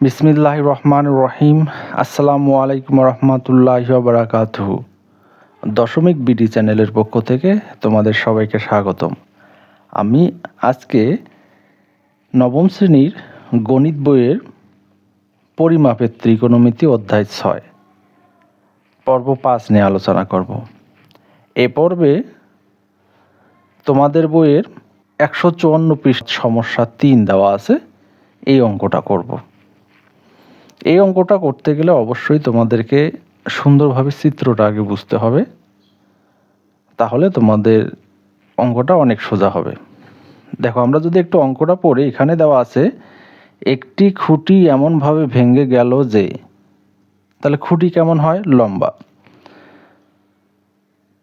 বিসমিল্লাহ রহমান রহিম। আসসালামু আলাইকুম রহমতুল্লাহ বারাকাতুহু। দশমিক বিডি চ্যানেলের পক্ষ থেকে তোমাদের সবাইকে স্বাগতম। আমি আজকে নবম শ্রেণির গণিত বইয়ের পরিমাপের ত্রিকোণমিতি অধ্যায় ছয়, পর্ব পাঁচ নিয়ে আলোচনা করব। এ পর্বে তোমাদের বইয়ের একশো চুয়ান্ন পৃষ্ঠ সমস্যা তিন দেওয়া আছে, এই অঙ্কটা করব। এই অঙ্কটা করতে গেলে অবশ্যই তোমাদেরকে সুন্দরভাবে চিত্রটা আগে বুঝতে হবে, তাহলে তোমাদের অঙ্কটা অনেক সোজা হবে। দেখো, আমরা যদি একটু অঙ্কটা পড়ি, এখানে দেওয়া আছে, একটি খুঁটি এমনভাবে ভেঙে গেল যে, তাহলে খুঁটি কেমন হয়? লম্বা।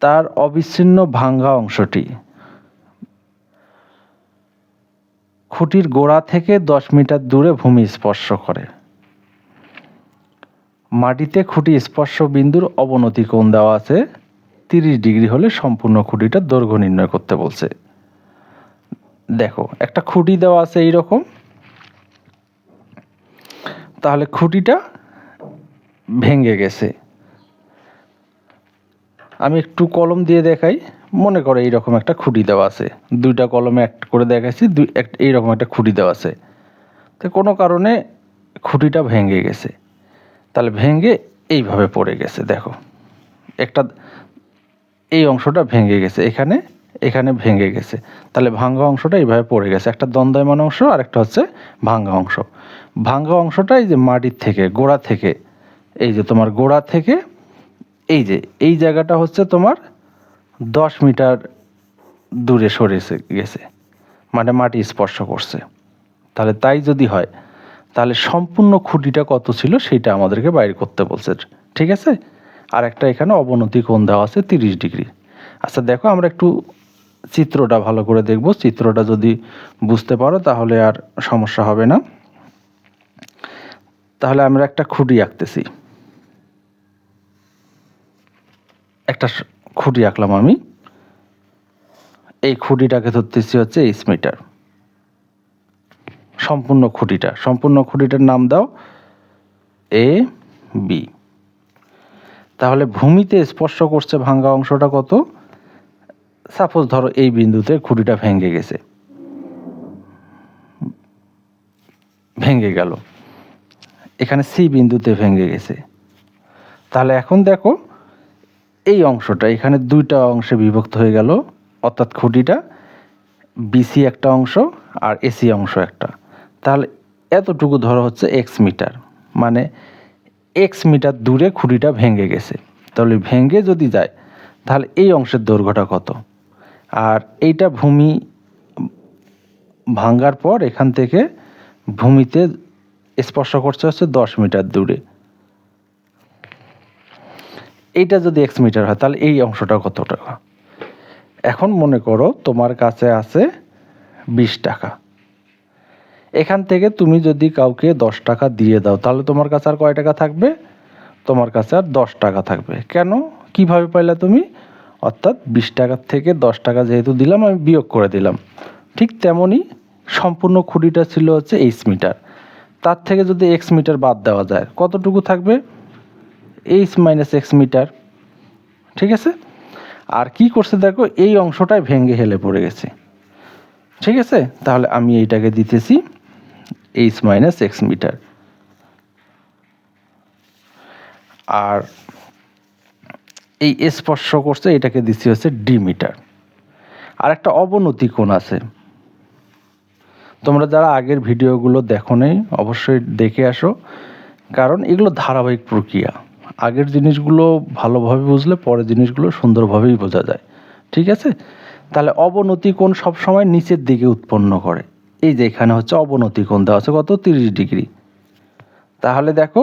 তার অবিচ্ছিন্ন ভাঙ্গা অংশটি। খুঁটির গোড়া থেকে দশ মিটার দূরে ভূমি স্পর্শ করে। মাটিতে খুঁটি স্পর্শ বিন্দুর অবনতি কোণ দেওয়া আছে, তিরিশ ডিগ্রি হলে সম্পূর্ণ খুঁটিটার দৈর্ঘ্য নির্ণয় করতে বলছে। দেখো, একটা খুঁটি দেওয়া আছে এইরকম। তাহলে খুঁটিটা ভেঙে গেছে। আমি একটু কলম দিয়ে দেখাই। মনে করো এইরকম একটা খুঁটি দেওয়া আছে। দুইটা কলমে এক করে দেখাচ্ছি, দুই এক, এইরকম একটা খুঁটি দেওয়া আছে। তো কোনো কারণে খুঁটিটা ভেঙে গেছে। তাহলে ভেঙে এইভাবে পড়ে গেছে, দেখো। একটা, এই অংশটা ভেঙে গেছে, এখানে এখানে ভেঙে গেছে। তাহলে ভাঙ্গা অংশটা এইভাবে পড়ে গেছে। একটা দ্বন্দ্বয়মান অংশ আর একটা হচ্ছে ভাঙ্গা অংশ। ভাঙ্গা অংশটা এই যে মাটির থেকে, গোড়া থেকে, এই যে তোমার গোড়া থেকে, এই যে, এই জায়গাটা হচ্ছে তোমার দশ মিটার দূরে সরে গেছে। মানে মাটি স্পর্শ করছে। তাহলে তাই যদি হয় তাহলে সম্পূর্ণ খুঁটিটা কত ছিল সেটা আমাদেরকে বাইর করতে বলছে। ঠিক আছে? আর একটা এখানে অবনতি কোণ দেওয়া আছে তিরিশ ডিগ্রি। আচ্ছা দেখো আমরা একটু চিত্রটা ভালো করে দেখব। চিত্রটা যদি বুঝতে পারো তাহলে আর সমস্যা হবে না। তাহলে আমরা একটা খুঁটি আঁকতেছি। একটা খুঁটি আঁকলাম আমি। এই খুঁটিটাকে ধরতেছি হচ্ছে এইচ মিটার। সম্পূর্ণ খুঁটিটা। সম্পূর্ণ খুঁটিটার নাম দাও এ, বি। তাহলে ভূমিতে স্পর্শ করছে ভাঙ্গা অংশটা কত? সাপোজ ধরো এই বিন্দুতে খুঁটিটা ভেঙে গেছে। ভেঙে গেল। এখানে সি বিন্দুতে ভেঙে গেছে। তাহলে এখন দেখো এই অংশটা, এখানে দুইটা অংশে বিভক্ত হয়ে গেল, অর্থাৎ খুঁটিটা, বিসি একটা অংশ আর এসি অংশ একটা। তাহলে এতটুকু ধরো হচ্ছে এক্স মিটার। মানে এক্স মিটার দূরে খুঁটিটা ভেঙে গেছে। তাহলে ভেঙে যদি যায়, তাহলে এই অংশের দৈর্ঘ্যটা কত? আর এইটা ভূমি ভাঙ্গার পর এখান থেকে ভূমিতে স্পর্শ করছে হচ্ছে দশ মিটার দূরে। এইটা যদি এক্স মিটার হয়, তাহলে এই অংশটা কত টাকা? এখন মনে করো তোমার কাছে আছে বিশ টাকা। এখান থেকে তুমি যদি কাউকে দশ টাকা দিয়ে দাও, তাহলে তোমার কাছে আর কয় টাকা থাকবে? তোমার কাছে আর দশ টাকা থাকবে। কেন? কীভাবে পাইলা তুমি? অর্থাৎ বিশ টাকার থেকে দশ টাকা যেহেতু দিলাম, আমি বিয়োগ করে দিলাম। ঠিক তেমনই সম্পূর্ণ খুঁটিটা ছিল হচ্ছে এইচ মিটার তার থেকে যদি এক্স মিটার বাদ দেওয়া যায়, কতটুকু থাকবে? এইচ মাইনাস এক্স মিটার ঠিক আছে? আর কি করছে দেখো, এই অংশটাই ভেঙে হেলে পড়ে গেছে। ঠিক আছে? তাহলে আমি এইটাকে দিতেছি। এইচ মাইনাস এক্স মিটার আর এই স্পর্শ করছে, এটাকে দিচ্ছি হচ্ছে ডি মিটার আর একটা অবনতি কোণ আছে। তোমরা যারা আগের ভিডিওগুলো দেখো নেই, অবশ্যই দেখে আসো। কারণ এগুলো ধারাবাহিক প্রক্রিয়া। আগের জিনিসগুলো ভালোভাবে বুঝলে পরের জিনিসগুলো সুন্দরভাবেই বোঝা যায়। ঠিক আছে? তাহলে অবনতি কোণ সবসময় নিচের দিকে উৎপন্ন করে। এই যে এখানে হচ্ছে অবনতি কোণ দেওয়া আছে কত? তিরিশ ডিগ্রি। তাহলে দেখো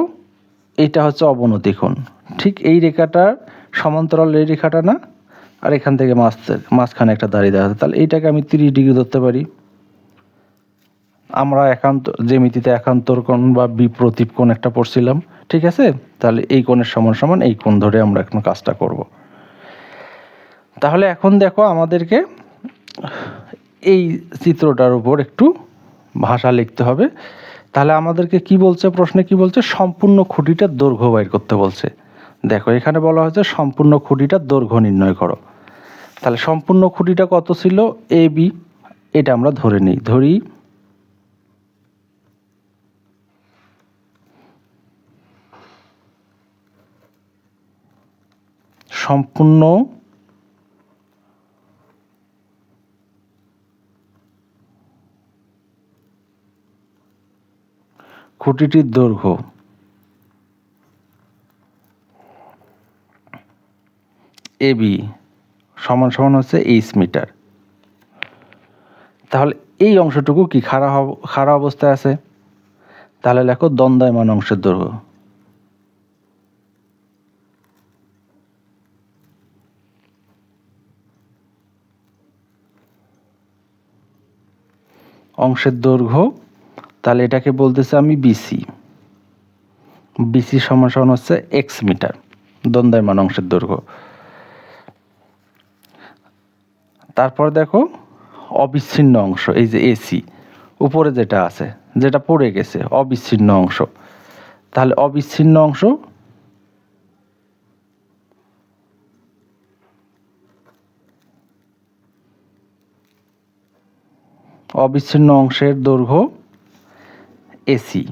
এইটা হচ্ছে অবনতি কোণ। ঠিক এই রেখাটার সমান্তরাল এই রেখাটা না? আর এখান থেকে মাছ মাঝখানে একটা দাঁড়িয়ে দেওয়া আছে। তাহলে এইটাকে আমি তিরিশ ডিগ্রি ধরতে পারি। আমরা একান্ত, জ্যামিতিতে একান্তর কোণ বা বিপ্রতীপ কোণ একটা পড়ছিলাম। ঠিক আছে? তাহলে এই কোণের সমান সমান এই কোণ ধরে আমরা এখন কাজটা করব। তাহলে এখন দেখো আমাদেরকে এই চিত্রটার উপর একটু ভাষা লিখতে হবে। তাহলে আমাদেরকে কি বলছে, প্রশ্নে কি বলছে? সম্পূর্ণ খুঁটিটার দৈর্ঘ্য বাইর করতে বলছে। দেখো, এখানে বলা হয়েছে সম্পূর্ণ খুঁটিটার দৈর্ঘ্য নির্ণয় করো। তাহলে সম্পূর্ণ খুঁটিটা কত ছিল? এ, বি, এটা আমরা ধরে নিই। ধরি। সম্পূর্ণ খুঁটিটির দৈর্ঘ্য। এবি সমান সমান হচ্ছে এইচ মিটার। তাহলে এই অংশটুকু কি খাড়া খাড়া অবস্থায় আছে? তাহলে লেখো দ্বন্দ্বায়মান অংশের দৈর্ঘ্য। অংশের দৈর্ঘ্য তাহলে এটাকে বলতেছে আমি বিসি বিসি সমান হচ্ছে এক্স মিটার দ্বন্দ্বায়মান অংশের দৈর্ঘ্য। তারপর দেখো, অবিচ্ছিন্ন অংশ, এই যে এসি উপরে যেটা আছে, যেটা পড়ে গেছে, অবিচ্ছিন্ন অংশ। তাহলে অবিচ্ছিন্ন অংশ অবিচ্ছিন্ন অংশের দৈর্ঘ্য এসি।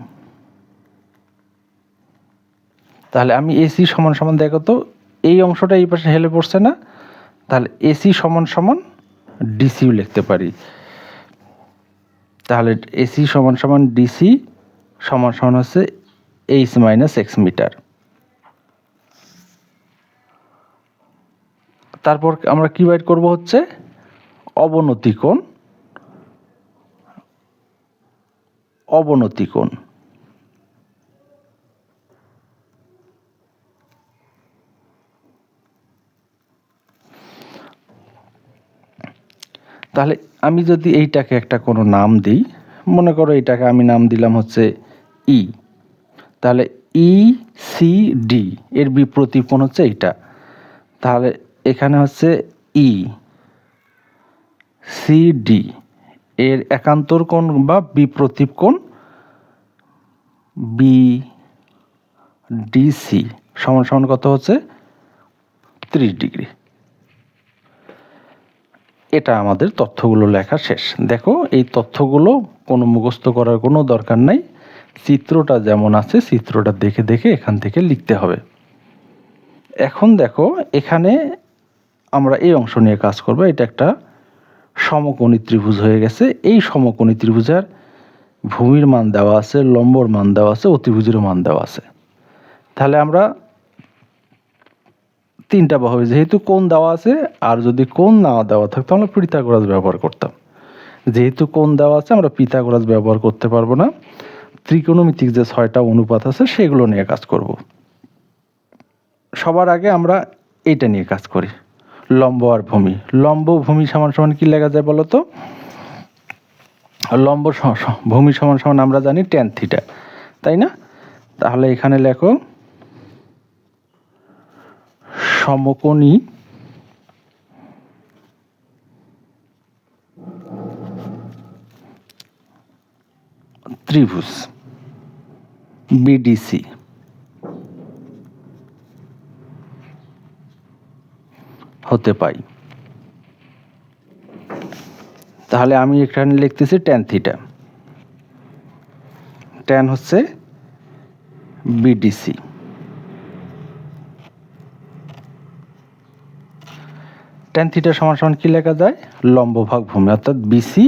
তাহলে আমি এসি সমান সমান দেখো তো, এই অংশটা এই পাশে হেলে পড়ছে না, তাহলে এসি সমান সমান ডিসিও লিখতে পারি। তাহলে এসি সমান সমান ডিসি সমান সমান হচ্ছে এইচ মাইনাস এক্স মিটার। তারপর আমরা কি বাইর করব হচ্ছে? অবনতি কোণ অবনতি কোণ? তাহলে আমি যদি এইটাকে একটা কোনো নাম দিই, মনে করো এইটাকে আমি নাম দিলাম হচ্ছে ই। তাহলে ই, সি, ডি এর বিপ্রতীপ কোণ হচ্ছে এইটা। তাহলে এখানে হচ্ছে ই, সি, ডি। এর একান্তর কোণ বা বিপ্রতীপ কোণ বি ডিসি সমান সমান কত হচ্ছে? ত্রিশ ডিগ্রি। এটা আমাদের তথ্যগুলো লেখা শেষ। দেখো, এই তথ্যগুলো কোনো মুখস্থ করার কোনো দরকার নাই। চিত্রটা যেমন আছে, চিত্রটা দেখে দেখে এখান থেকে লিখতে হবে। এখন দেখো, এখানে আমরা এই অংশ নিয়ে কাজ করব। এটা একটা সমকোণী ত্রিভুজ হয়ে গেছে। এই সমকোণী ত্রিভুজার ভূমির মান দেওয়া আছে, লম্বর মান দেওয়া আছে অতিভুজের মান দেওয়া আছে। তাহলে আমরা তিনটা বাহু যেহেতু কোন দেওয়া আছে, আর যদি কোন না দেওয়া থাকতো আমরা পিথাগোরাস ব্যবহার করতাম। যেহেতু কোন দেওয়া আছে, আমরা পিথাগোরাস ব্যবহার করতে পারব না। ত্রিকোণমিতিক যে ছয়টা অনুপাত আছে, সেগুলো নিয়ে কাজ করব। সবার আগে আমরা এইটা নিয়ে কাজ করি। লম্ব আর ভূমি। লম্ব ভূমি সমান সমান কি লেখা যায় বলো তো লম্ব ভূমি সমান সমান আমরা জানি টেন থিটা তাই না? তাহলে এখানে লেখো সমকোণী ত্রিভুজ বিডিসি হতে পাই। তাহলে আমি এখানে লিখতেছি ট্যান থিটা ট্যান হচ্ছে বিডিসি ট্যান থিটা সমান সমান কি লেখা যায়? লম্ব ভাগ ভূমি, অর্থাৎ বিসি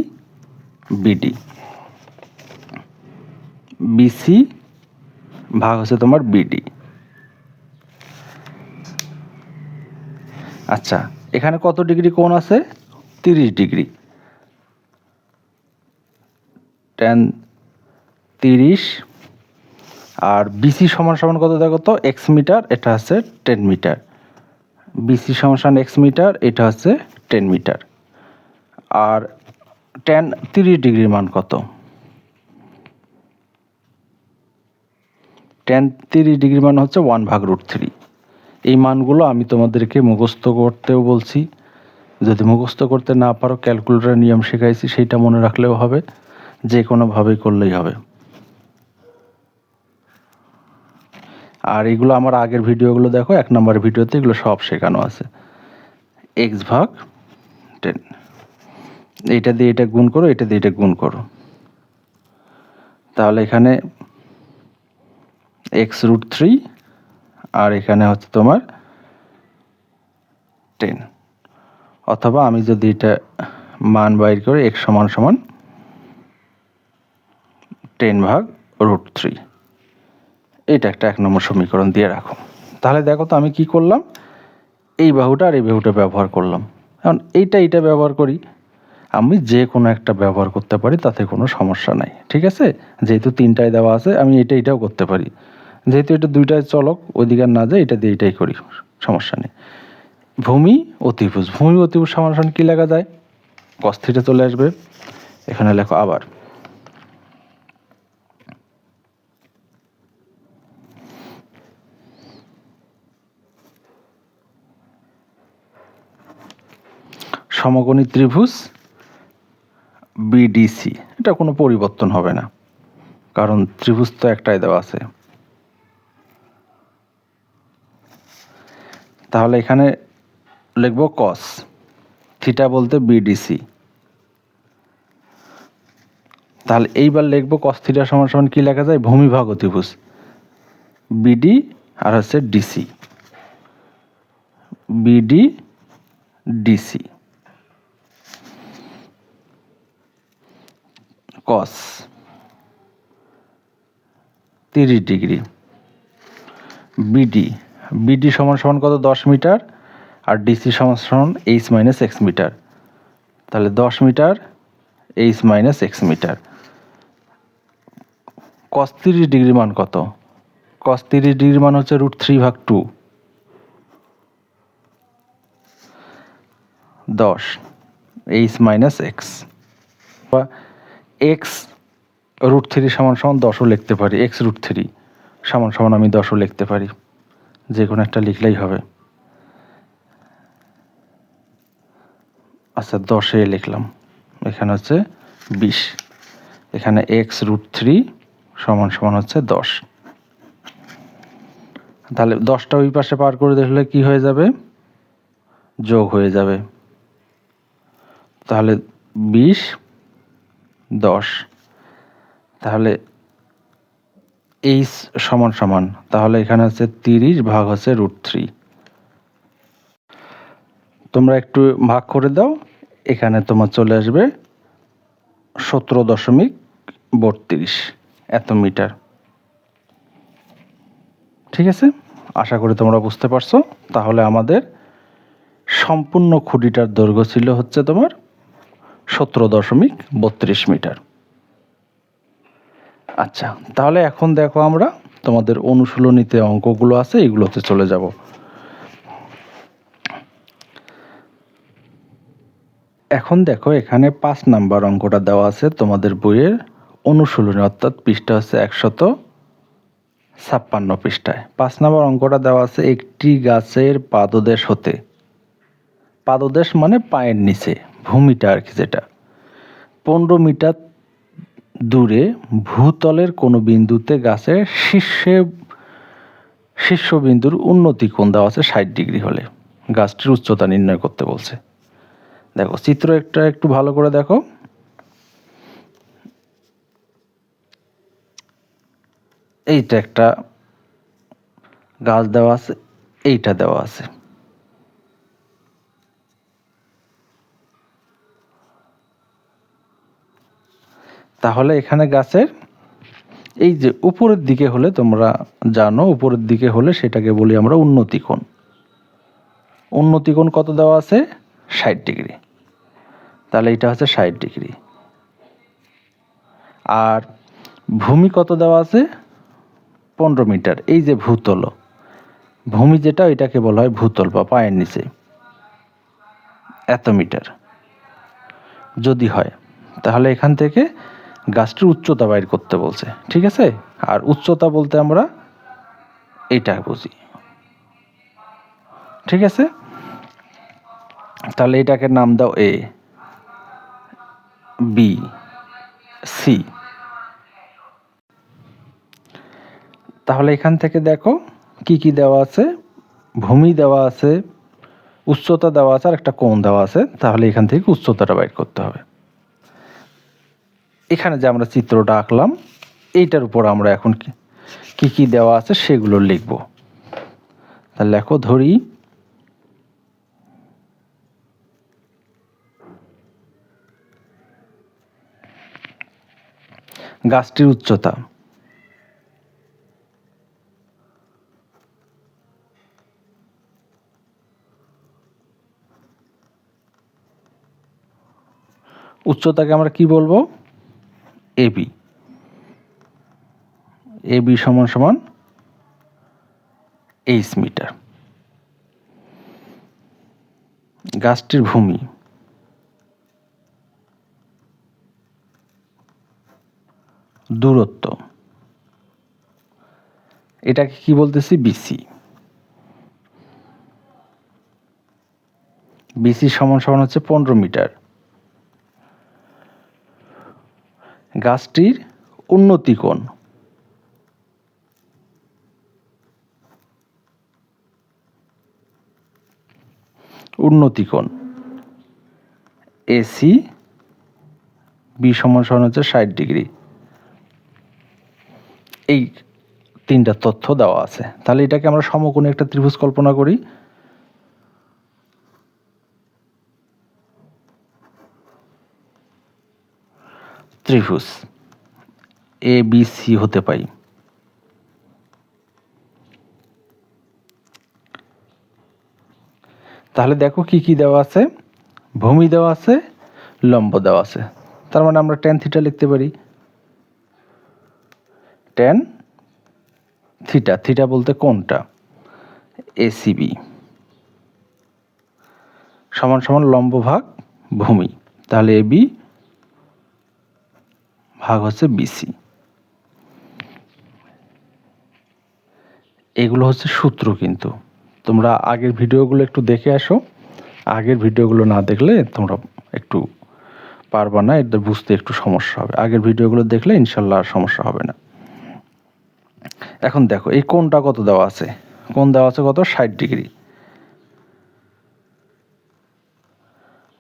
বিডি বিসি ভাগ হচ্ছে তোমার বিডি আচ্ছা এখানে কত ডিগ্রি কোণ আছে? তিরিশ ডিগ্রি। টেন তিরিশ, আর বিসি সমান সমান কত দেখো তো? এক্স মিটার, এটা হচ্ছে টেন মিটার। বিসি সমান সমান এক্স মিটার, এটা হচ্ছে টেন মিটার। আর টেন তিরিশ ডিগ্রির মান কত? টেন তিরিশ ডিগ্রি মান হচ্ছে ওয়ান ভাগ রুট থ্রি এই মানগুলো আমি তোমাদেরকে মুখস্থ করতেও বলছি। যদি মুখস্থ করতে না পারো ক্যালকুলেটার নিয়ম শেখাইছি, সেইটা মনে রাখলেও হবে। যে কোনোভাবেই করলেই হবে। আর এগুলো আমার আগের ভিডিওগুলো দেখো, এক নম্বর ভিডিওতে এগুলো সব শেখানো আছে। এক্স ভাগ টেন এটা দিয়ে এটা গুণ করো, এটা দিয়ে এটা গুণ করো। তাহলে এখানে এক্স রুট থ্রি আর এখানে হচ্ছে তোমার টেন অথবা আমি যদি এটা মান বাইর করি এক সমান সমান টেন ভাগ রুট থ্রি এটা একটা এক নম্বর সমীকরণ দিয়ে রাখো। তাহলে দেখো তো আমি কি করলাম? এই বাহুটা আর এই বাহুটা ব্যবহার করলাম। এখন এইটা এইটা ব্যবহার করি। আমি যে কোনো একটা ব্যবহার করতে পারি, তাতে কোনো সমস্যা নাই। ঠিক আছে? যেহেতু তিনটায় দেওয়া আছে, আমি এটা এটাও করতে পারি। যেহেতু এটা দুইটায় চলক ওইদিকে না যায়, এটা দিয়ে এটাই করি, সমস্যা নেই। ভূমি, অতিভুজ। ভূমি, অতিভুজ সমান সমান কী লেখা যায়? কস্থিরে চলে আসবে। এখানে লেখো আবার। সমকোণী ত্রিভুজ বিডিসি এটা কোনো পরিবর্তন হবে না। কারণ ত্রিভুজ তো একটাই দেওয়া আছে। তাহলে এখানে লিখব কস থিটা বলতে বিডিসি তাহলে এইবার লিখব কস থিটা সমান সমান কী লেখা যায়? ভূমিভাগ অতিভুজ। বিডি আর হচ্ছে ডিসি বিডি ডিসি কস তিরিশ ডিগ্রি। বিডি বিডি সমান সমান কত? দশ মিটার। আর ডিসি সমান সমান এইচ মাইনাস এক্স মিটার। তাহলে দশ metre H minus X metre. Cos তিরিশ ডিগ্রি মান কত? কস তিরিশ ডিগ্রি মান হচ্ছে রুট থ্রি ভাগ টু দশ এইচ মাইনাস এক্স বা এক্স রুট থ্রি সমান সমান দশও লিখতে পারি। এক্স রুট থ্রি সমান সমান আমি দশও লিখতে পারি। যে কোনো একটা লিখলেই হবে। আচ্ছা দশে লিখলাম। এখানে হচ্ছে বিশ। এখানে এক্স রুট থ্রি সমান সমান হচ্ছে দশ। তাহলে দশটা ওই পাশে পার করে দেখলে কি হয়ে যাবে? যোগ হয়ে যাবে। তাহলে বিশ, দশ। তাহলে এইচ সমান সমান, তাহলে এখানে হচ্ছে তিরিশ ভাগ হচ্ছে রুট থ্রি। তোমরা একটু ভাগ করে দাও, এখানে তোমার চলে আসবে সতেরো দশমিক বত্রিশ এত মিটার ঠিক আছে? আশা করি তোমরা বুঝতে পারছ। তাহলে আমাদের সম্পূর্ণ খুঁটিটার দৈর্ঘ্য ছিল হচ্ছে তোমার সতেরো দশমিক বত্রিশ মিটার। আচ্ছা তাহলে এখন দেখো আমরা তোমাদের অনুশীলনীতে অঙ্কগুলো আছে, এগুলোতে চলে যাব। এখন দেখো, এখানে পাঁচ নাম্বার অঙ্কটা দেওয়া আছে তোমাদের বইয়ের অনুশীলনী, অর্থাৎ পৃষ্ঠা হচ্ছে একশত ছাপ্পান্ন পৃষ্ঠায়। পাঁচ নাম্বার অঙ্কটা দেওয়া আছে, একটি গাছের পাদদেশ হতে। পাদদেশ মানে পায়ের নিচে, ভূমিটা আর কি যেটা। পনেরো মিটার দূরে ভূতলের কোনো বিন্দুতে গাছের শীর্ষে, শীর্ষবিন্দুর উন্নতি কোণ দেওয়া আছে ষাট ডিগ্রি হলে। গাছটির উচ্চতা নির্ণয় করতে বলছে। দেখো, চিত্র একটা একটু ভালো করে দেখো। এইটা একটা গাছ দেওয়া আছে, এইটা দেওয়া আছে। তাহলে এখানে গাছের এই যে উপরের দিকে হলে তোমরা জানো, উপরের দিকে হলে সেটাকে বলি আমরা উন্নতি কোণ উন্নতি কোণ কত দেওয়া আছে? ষাট ডিগ্রি। তাহলে এটা হচ্ছে ষাট ডিগ্রি। আর ভূমি কত দেওয়া আছে? পনেরো মিটার। এই যে ভূতল। ভূমি যেটা এটাকে বলা হয় ভূতল বা পায়ের নিচে। এত মিটার। যদি হয়, তাহলে এখান থেকে গাছটির উচ্চতা বাইর করতে বলছে, ঠিক আছে? আর উচ্চতা বলতে আমরা এইটা বুঝি। ঠিক আছে? তাহলে এটাকে নাম দাও এ বি সি তাহলে এখান থেকে দেখো কি কি দেওয়া আছে? ভূমি দেওয়া আছে, উচ্চতা দেওয়া আছে, আর একটা কোণ দেওয়া আছে। তাহলে এখান থেকে উচ্চতাটা বাইর করতে হবে। এখানে যে আমরা চিত্রটা আঁকলাম, এইটার উপর আমরা এখন কি কি দেওয়া আছে সেগুলো লিখব। তাহলে লেখো, ধরি। গাছটির উচ্চতা। উচ্চতাকে আমরা কি বলব? এবি এবি সমান সমান এইচ মিটার গাছটির ভূমি দূরত্ব। এটাকে কি বলতেছি? বিসি বিসি সমান সমান হচ্ছে পনেরো মিটার। গাছটির উন্নতি কোণ? উন্নতি কোণ। এসি বি সমান সমান হচ্ছে ষাট ডিগ্রি। এই তিনটা তথ্য দেওয়া আছে। তাহলে এটাকে আমরা সমকোণে একটা ত্রিভুজ কল্পনা করি। ত্রিভুজ এ বি সি হতে পাই তাহলে দেখো কি কি দেওয়া আছে? ভূমি দেওয়া আছে, লম্ব দেওয়া আছে। তার মানে আমরা টেন থিটা লিখতে পারি। টেন থিটা থিটা বলতে কোনটা? এসিবি সমান সমান লম্ব ভাগ ভূমি। তাহলে এবি ভাগ হচ্ছে বিসি এগুলো হচ্ছে সূত্র কিন্তু। তোমরা আগের ভিডিওগুলো একটু দেখে আসো। আগের ভিডিওগুলো না দেখলে তোমরা একটু পারবা না, এটা বুঝতে একটু সমস্যা হবে। আগের ভিডিওগুলো দেখলে ইনশাল্লাহ আর সমস্যা হবে না। এখন দেখো, এই কোনটা কত দেওয়া আছে? কোন দেওয়া আছে কত? ষাট ডিগ্রি।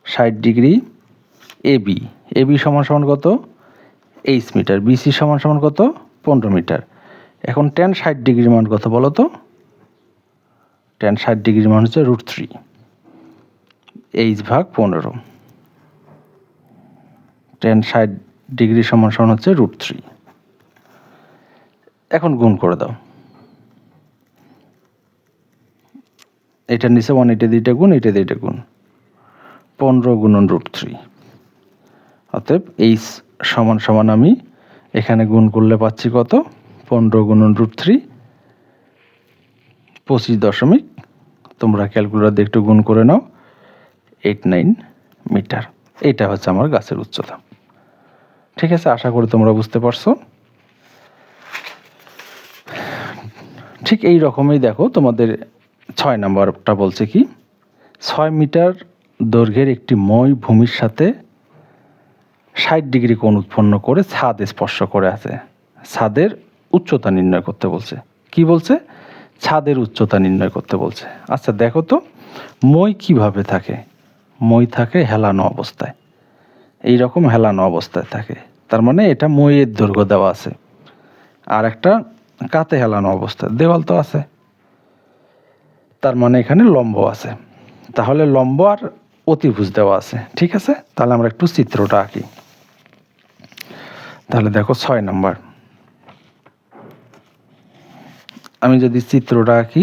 ষাট ডিগ্রি এবি এবি সমান সমান কত? এইচ মিটার বিসি সমান সমান কত? পনেরো মিটার। এখন টেন ষাট ডিগ্রির মান কত বলো তো? টেন ষাট ডিগ্রির মান হচ্ছে রুট থ্রি এইচ ভাগ পনেরো। টেন ষাট ডিগ্রি সমান সমান হচ্ছে রুট থ্রি এখন গুণ করে দাও। এটার নিচে ওয়ান এইটে দুইটা গুণ, এটা দুইটা গুণ। পনেরো গুণন রুট থ্রি অতএব এইচ সমান সমান আমি এখানে গুণ করলে পাচ্ছি কত? পনেরো গুণন রুট থ্রি পঁচিশ দশমিক। তোমরা ক্যালকুলেটার দিয়ে একটু গুণ করে নাও। এইট নাইন মিটার এইটা হচ্ছে আমার গাছের উচ্চতা। ঠিক আছে, আশা করি তোমরা বুঝতে পারছ। ঠিক এই রকমই দেখো, তোমাদের ছয় নাম্বারটা বলছে কি? ছয় মিটার দৈর্ঘ্যের একটি মই ভূমির সাথে ষাট ডিগ্রি কোণ উৎপন্ন করে ছাদ স্পর্শ করে আছে। ছাদের উচ্চতা নির্ণয় করতে বলছে। কি বলছে? ছাদের উচ্চতা নির্ণয় করতে বলছে। আচ্ছা দেখো তো, মই কীভাবে থাকে? মই থাকে হেলানো অবস্থায়। এই রকম হেলানো অবস্থায় থাকে। তার মানে এটা মইয়ের দৈর্ঘ্য দেওয়া আছে। আর একটা কাতে হেলানো অবস্থায়। দেওয়াল তো আছে। তার মানে এখানে লম্ব আছে। তাহলে লম্ব আর অতিভুজ দেওয়া আছে। ঠিক আছে? তাহলে আমরা একটু চিত্রটা আঁকি। তাহলে দেখো ছয় নাম্বার। আমি যদি চিত্রটা আঁকি,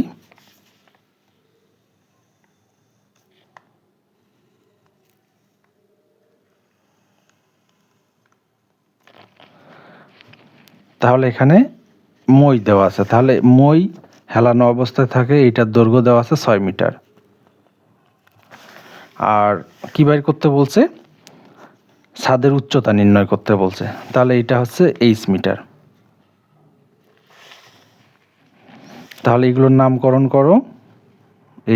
তাহলে এখানে মই দেওয়া আছে। তাহলে মই হেলানো অবস্থায় থাকে এটার দৈর্ঘ্য দেওয়া আছে ছয় মিটার। আর কি বাইর করতে বলছে? ছাদের উচ্চতা নির্ণয় করতে বলছে। তাহলে এটা হচ্ছে এইচ মিটার তাহলে এগুলোর নামকরণ করো।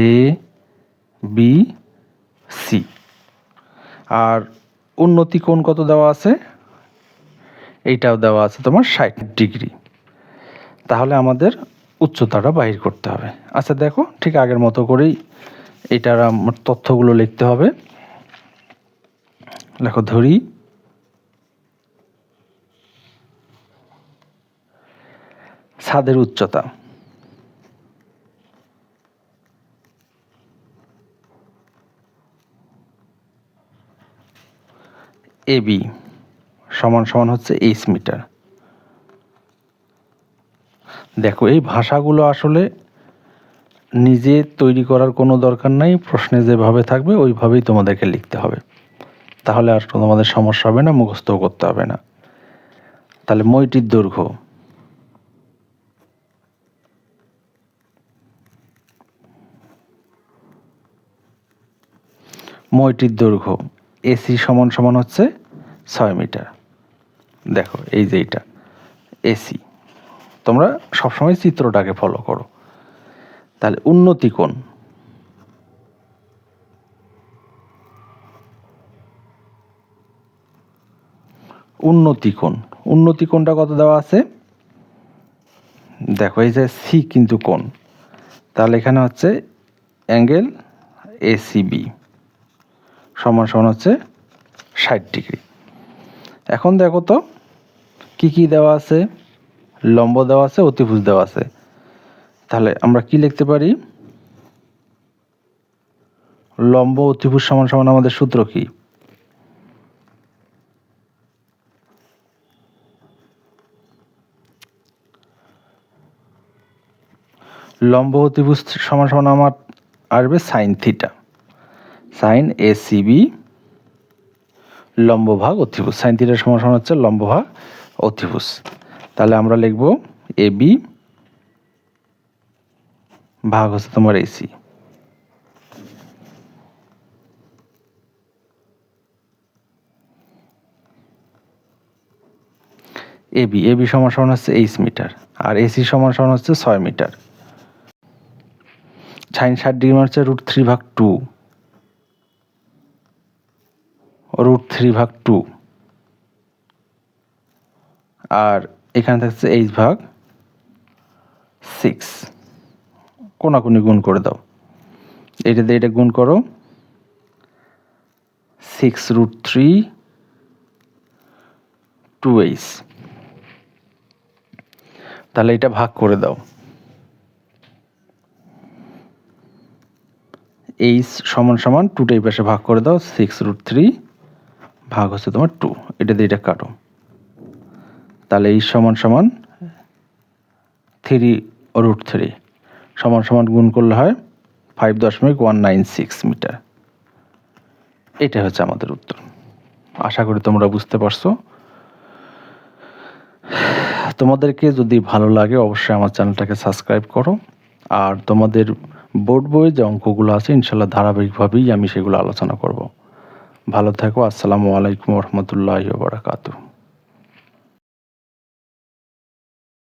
এ বি সি আর উন্নতি কোণ কত দেওয়া আছে? এইটাও দেওয়া আছে তোমার ষাট ডিগ্রি। তাহলে আমাদের উচ্চতাটা বাহির করতে হবে। আচ্ছা দেখো, ঠিক আগের মতো করেই এটার তথ্যগুলো লিখতে হবে। লেখো ধরি। ছাদের উচ্চতা। এবি সমান সমান হচ্ছে এইচ মিটার। দেখো, এই ভাষাগুলো আসলে নিজে তৈরি করার কোনো দরকার নাই, প্রশ্নে যেভাবে থাকবে ওইভাবেই তোমাদেরকে লিখতে হবে। তাহলে আর তোমাদের সমস্যা হবে না, মুখস্থও করতে হবে না। তাহলে মইটির দৈর্ঘ্য। মইটির দৈর্ঘ্য, এসি সমান সমান হচ্ছে ছয় মিটার। দেখো, এই যে এইটা, এসি। তোমরা সবসময় চিত্রটাকে ফলো করো। তাহলে উন্নতি কোণ? উন্নতি কোণ উন্নতি কোণটা কত দেওয়া আছে? দেখো, এই যে সি কিন্তু কোণ। তাহলে এখানে হচ্ছে অ্যাঙ্গেল এসিবি সমান সমান হচ্ছে ষাট ডিগ্রি। এখন দেখো তো, কি কি দেওয়া আছে? লম্ব দেওয়া আছে, অতিভুজ দেওয়া আছে। তাহলে আমরা কি লিখতে পারি? লম্ব, অতিভুজ সমান সমান আমাদের সূত্র কি? লম্ব অতিভুজ সমান সমান আমার আসবে sine theta sine A C B লম্ব ভাগ অতিভুজ। সাইন থিটার সমান সমান হচ্ছে লম্ব ভাগ অতিভুজ। তাহলে আমরা লিখব এ বি ভাগ হচ্ছে তোমার এসি এবি এবি সমান সমান হচ্ছে এইচ মিটার আর এসি সমান সমান হচ্ছে ছয় মিটার সাইন ষাট ডিগ্রি মানে হচ্ছে রুট থ্রি ভাগ টু রুট থ্রি ভাগ টু আর এখানে থাকছে এইচ ভাগ সিক্স কোনাকুনি গুণ করে দাও। এটা দিয়ে এটা গুণ করো। Six root three two H তাহলে এটা ভাগ করে দাও। এইচ সমান সমান টুটা এই পাশে ভাগ করে দাও সিক্স রুট থ্রি ভাগ হচ্ছে তোমার টু এটা দিয়ে এটা কাটো। তাহলে এইচ সমান সমান থ্রি রুট থ্রি সমান সমান গুণ করলে হয় ফাইভ দশমিক ওয়ান নাইন সিক্স মিটার এটা হচ্ছে আমাদের উত্তর। আশা করি তোমরা বুঝতে পারছ। তোমাদেরকে যদি ভালো লাগে, অবশ্যই আমার চ্যানেলটাকে সাবস্ক্রাইব করো। আর তোমাদের বোর্ড বইয়ে যে অঙ্কগুলো আছে, ইনশাল্লাহ ধারাবাহিকভাবেই আমি সেগুলো আলোচনা করব। ভালো থাকো, আসসালামু আলাইকুম রহমতুল্লাহ বারাকাতু